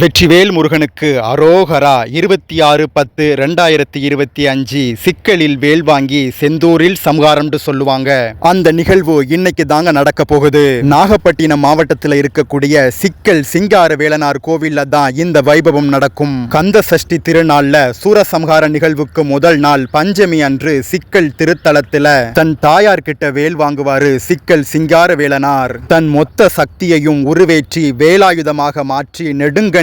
வெற்றிவேல் முருகனுக்கு அரோகரா. இருபத்தி ஆறு பத்து ரெண்டாயிரத்தி இருபத்தி அஞ்சு சிக்கலில் வேல் வாங்கி செந்தூரில் சம்ஹாரம்னு சொல்லுவாங்க. அந்த நிகழ்வு இன்னைக்கு தாங்க நடக்க போகுது. நாகப்பட்டினம் மாவட்டத்தில் இருக்கக்கூடிய சிக்கல் சிங்கார வேலனார் கோவில்ல தான் இந்த வைபவம் நடக்கும். கந்த சஷ்டி திருநாள்ல சூரசம்ஹார நிகழ்வுக்கு முதல் நாள் பஞ்சமி அன்று சிக்கல் திருத்தலத்துல தன் தாயார் கிட்ட வேல் வாங்குவாரு சிக்கல் சிங்கார வேலனார். தன் மொத்த சக்தியையும் உருவேற்றி வேலாயுதமாக மாற்றி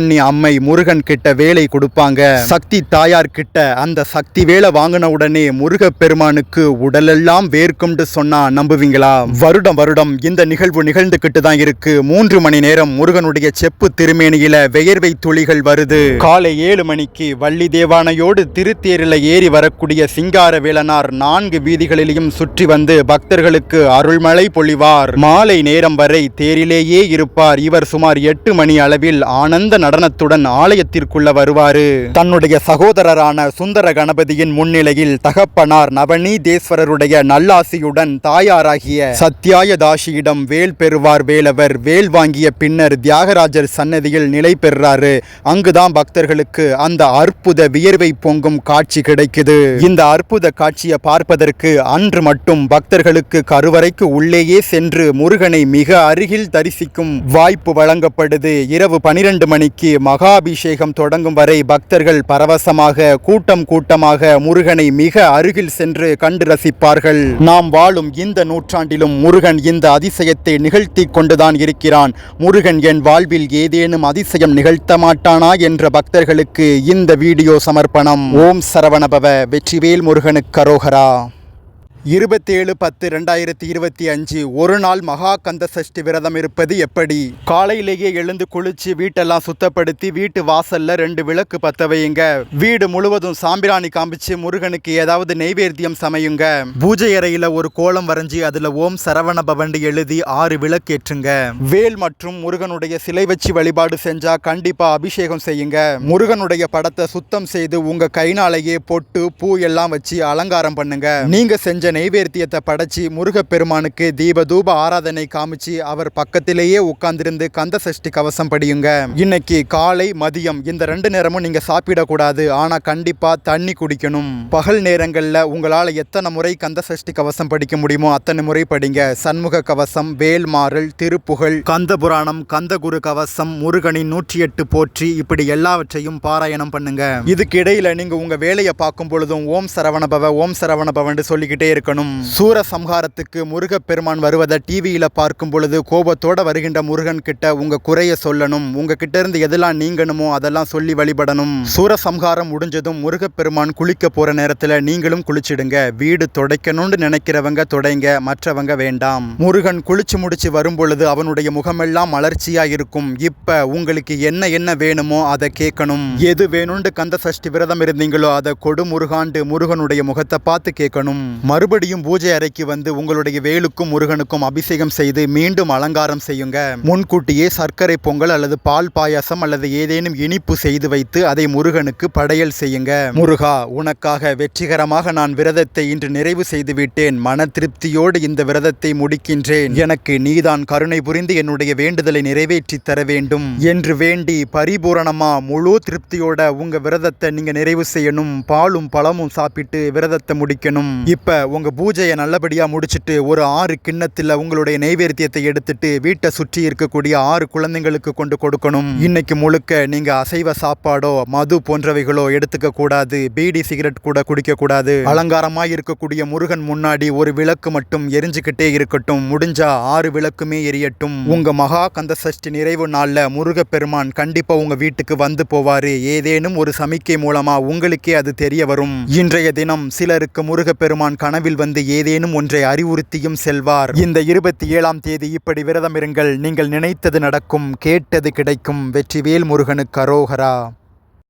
நெடுங்கண்ணி அம்மை முருகன் கிட்ட வேலை கொடுப்பாங்க. சக்தி தாயார் கிட்ட அந்த சக்தி வேலை வாங்கின உடனே முருகப் பெருமானுக்கு உடலெல்லாம் வேர்க்கும்னு சொன்னா நம்புவீங்களா? வருடம் வருடம் இந்த நிகழ்வு நிகழ்ந்துகிட்டு தான் இருக்கு. மூன்று மணி நேரம் முருகனுடைய செப்பு திருமேனியில வெயர்வை துளிகள் வருது. காலை ஏழு மணிக்கு வள்ளி தேவானையோடு திருத்தேரில ஏறி வரக்கூடிய சிங்கார வேளனார் நான்கு வீதிகளிலும் சுற்றி வந்து பக்தர்களுக்கு அருள்மழை பொழிவார். மாலை நேரம் வரை தேரிலேயே இருப்பார். இவர் சுமார் எட்டு மணி அளவில் ஆனந்த நடனத்துடன் ஆலயத்திற்குள்ள வருவாரு. தன்னுடைய சகோதரரான சுந்தர கணபதியின் முன்னிலையில் தகப்பனார் நவநீதேஸ்வரருடைய நல்லாசியுடன் தாயாராகிய சத்தியாயதாசியிடம் வேல் பெறுவார் வேலவர். வேல் வாங்கிய பின்னர் தியாகராஜர் சன்னதியில் நிலை பெறுறாரு அங்குதான் பக்தர்களுக்கு அந்த அற்புத வியர்வை பொங்கும் காட்சி கிடைக்குது. இந்த அற்புத காட்சியை பார்ப்பதற்கு அன்று மட்டும் பக்தர்களுக்கு கருவறைக்கு உள்ளேயே சென்று முருகனை மிக அருகில் தரிசிக்கும் வாய்ப்பு வழங்கப்படுது. இரவு பனிரெண்டு மணிக்கு மகாபிஷேகம் தொடங்கும் வரை பக்தர்கள் பரவசமாக கூட்டம் கூட்டமாக முருகனை மிக அருகில் சென்று கண்டு ரசிப்பார்கள். நாம் வாழும் இந்த நூற்றாண்டிலும் முருகன் இந்த அதிசயத்தை நிகழ்த்தி கொண்டுதான் இருக்கிறான். முருகன் என் வாழ்வில் ஏதேனும் அதிசயம் நிகழ்த்த மாட்டானா என்ற பக்தர்களுக்கு இந்த வீடியோ சமர்ப்பணம். ஓம் சரவணபவ வெற்றிவேல் முருகனுக்கு கரோகரா இருபத்தேழு பத்து ரெண்டாயிரத்தி இருபத்தி அஞ்சு. ஒரு நாள் மகா கந்த சஷ்டி விரதம் இருப்பது எப்படி? காலையிலேயே எழுந்து குளிச்சு வீட்டெல்லாம் சுத்தப்படுத்தி வீட்டு வாசல்ல ரெண்டு விளக்கு பத்த வையுங்க. வீடு முழுவதும் சாம்பிராணி காமிச்சு முருகனுக்கு ஏதாவது நெய்வேத்தியம் சமையுங்க. பூஜை அறையில ஒரு கோலம் வரைஞ்சி அதுல ஓம் சரவண பவன் எழுதி ஆறு விளக்கு ஏற்றுங்க. வேல் மற்றும் முருகனுடைய சிலை வச்சு வழிபாடு செஞ்சா கண்டிப்பா அபிஷேகம் செய்யுங்க. முருகனுடைய படத்தை சுத்தம் செய்து உங்க கைனாலேயே பொட்டு பூ எல்லாம் வச்சு அலங்காரம் பண்ணுங்க. நீங்க செஞ்ச நெய்வேத்தியத்தை படைச்சி முருகப்பெருமானுக்கு தீப தூப ஆராதனை காமிச்சு அவர் பக்கத்திலேயே உட்கார்ந்திருந்து கந்த சஷ்டி கவசம் படியுங்க. இன்னைக்கு காலை மதியம் இந்த ரெண்டு நேரமும் நீங்க சாப்பிடக்கூடாது. ஆனா கண்டிப்பா தண்ணி குடிக்கணும். பகல் நேரங்களில் உங்களால் எத்தனை முறை கந்த சஷ்டி கவசம் படிக்க முடியுமோ அத்தனை முறை படிங்க. சண்முக கவசம் வேல்மாறல் திருப்புகழ் கந்த புராணம் கந்தகுரு கவசம் முருகனின் நூற்றி எட்டு போற்றி இப்படி எல்லாவற்றையும் பாராயணம் பண்ணுங்க. இதுக்கு இடையில நீங்க உங்க வேலையை பார்க்கும் பொழுதும் ஓம் சரவணபவ ஓம் சரவணபவன் சொல்லிக்கிட்டே இருக்கணும். சூர சம்ஹாரத்துக்கு முருகப்பெருமான் வருவதை டிவியில பார்க்கும் பொழுது கோபத்தோட வருகின்ற முருகன் கிட்ட உங்க குறைய சொல்லணும். உங்க கிட்ட இருந்து எதெல்லாம் நீங்கணுமோ அதெல்லாம் சொல்லி வழிபடணும். சூர சம்ஹாரம் முடிஞ்சதும் முருகப்பெருமான் குளிக்க போற நேரத்துல நீங்களும் குளிச்சிடுங்க. வீடு துடைக்கணும்னு நினைக்கிறவங்க துடைங்க மற்றவங்க வேண்டாம். முருகன் குளிச்சு முடிச்சு வரும் பொழுது அவனுடைய முகமெல்லாம் மலர்ச்சியா இருக்கும். இப்ப உங்களுக்கு என்ன என்ன வேணுமோ அதை கேட்கணும். எது வேணும்னு கந்த சஷ்டி விரதம் இருந்தீங்களோ அதை கொடு முருகாண்டு முருகனுடைய முகத்தை பார்த்து கேட்கணும். மறுபடியும் பூஜை அறைக்கு வந்து உங்களுடைய வேலுக்கும் முருகனுக்கும் அபிஷேகம் செய்து மீண்டும் அலங்காரம் செய்யுங்க. முன்கூட்டியே சர்க்கரை பொங்கல் அல்லது பால் பாயாசம் அல்லது ஏதேனும் இனிப்பு செய்து வைத்து அதை முருகனுக்கு படையல் செய்யுங்க. முருகா உனக்காக வெற்றிகரமாக நான் விரதத்தை இன்று நிறைவு செய்து விட்டேன். மன திருப்தியோடு இந்த விரதத்தை முடிக்கின்றேன். எனக்கு நீதான் கருணை புரிந்து என்னுடைய வேண்டுதலை நிறைவேற்றி தர வேண்டும். என்று வேண்டி பரிபூரணமா முழு திருப்தியோட உங்க விரதத்தை நீங்க நிறைவு செய்யணும். பாலும் பழமும் சாப்பிட்டு விரதத்தை முடிக்கணும். இப்ப உங்க பூஜையை நல்லபடியா முடிச்சுட்டு ஒரு ஆறு கிண்ணத்தில் உங்களுடைய நெய்வேத்தியத்தை எடுத்துட்டு வீட்டை சுற்றி இருக்கக்கூடிய ஆறு குழந்தைங்களுக்கு கொண்டு கொடுக்கணும். இன்னைக்கு முழுக்க நீங்க அசைவ சாப்பாடோ மது போன்றவைகளோ எடுத்துக்க கூடாது. பீடி சிகரெட் கூட குடிக்கக்கூடாது அலங்காரமாக இருக்கக்கூடிய முருகன் முன்னாடி ஒரு விளக்கு மட்டும் எரிஞ்சுக்கிட்டே இருக்கட்டும். முடிஞ்சா ஆறு விளக்குமே எரியட்டும். உங்க மகா கந்த சஷ்டி நிறைவு நாள்ல முருகப்பெருமான் கண்டிப்பா உங்க வீட்டுக்கு வந்து போவாரு. ஏதேனும் ஒரு சமிக்கை மூலமா உங்களுக்கே அது தெரிய வரும். இன்றைய தினம் சிலருக்கு முருகப்பெருமான் கனவு கனவில் வந்து ஏதேனும் ஒன்றை அறிவுறுத்தியும் செல்வார். இந்த இருபத்தி ஏழாம் தேதி இப்படி விரதம் இருங்கள் நீங்கள் நினைத்தது நடக்கும் கேட்டது கிடைக்கும். வெற்றிவேல் முருகனுக்கு அரோகரா.